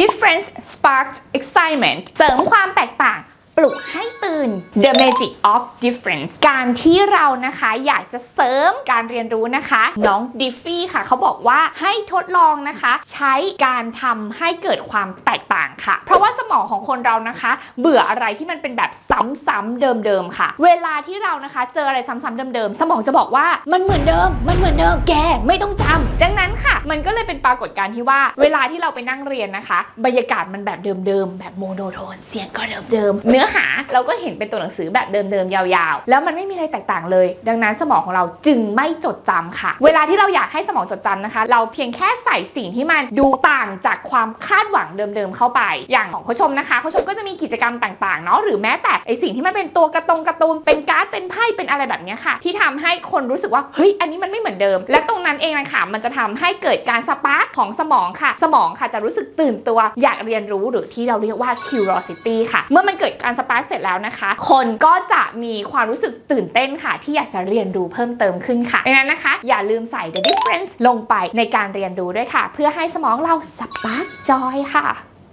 difference sparks excitement เสริมความแตกต่างปลุกให้ตื่น the magic of difference การที่เรานะคะอยากจะเสริมการเรียนรู้นะคะ น้องดิฟฟี่ค่ะ เขาบอกว่าให้ทดลองนะคะ ใช้การทำให้เกิดความแตกต่างค่ะ เพราะว่าสมองของคนเรานะคะ เบื่ออะไรที่มันเป็นแบบซ้ำๆเดิมๆค่ะ เวลาที่เรานะคะ เจออะไรซ้ำๆเดิมๆ สมองจะบอกว่ามันเหมือนเดิม มันเหมือนเดิมแกไม่ต้องจำดังนั้นค่ะ มันก็เลยเป็นปรากฏการณ์ที่ว่า เวลาที่เราไปนั่งเรียนนะคะ บรรยากาศมันแบบเดิมๆ แบบโมโนโทน เสียงก็เดิมๆ เนื้อหาเราก็เห็นเป็นตัวหนังสือแบบเดิมๆ ยาวๆ แล้วมันไม่มีอะไรแตกต่างเลย ดังนั้นสมองของเราจึงไม่จดจำค่ะ เวลาที่เราอยากให้สมองจดจำนะคะ เราเพียงแค่ใส่สิ่งที่มันดูต่างจากความคาดหวังเดิมๆ เข้าไป อย่างของโคชมนะคะโคชมก็จะมีกิจกรรมต่างๆ เนาะ หรือแม้แต่ไอสิ่งที่มันเป็นตัวกระตงกร์ตูน เป็นการ์ด เป็นไพ่ เป็นอะไรแบบนี้ค่ะ ที่ทำให้คนรู้สึกว่า เฮ้ย อันนี้มันไม่เหมือนเดิม และตรงนั้นเองนะคะมันจะทำให้เกิดการสปาร์กของสมองค่ะ สมองค่ะจะรู้สึกตื่นตัวอยากเรียนรู้หรือที่เราเรียกว่า curiosity ค่ะ เมื่อมันเกิดการสปาร์กเสร็จแล้วนะคะ คนก็จะมีความรู้สึกตื่นเต้นค่ะ ที่อยากจะเรียนรู้เพิ่มเติมขึ้นค่ะดังนั้นนะคะ อย่าลืมใส่ the difference ลงไปในการเรียนรู้ด้วยค่ะ เพื่อให้สมองเราสปาร์กจอยค่ะ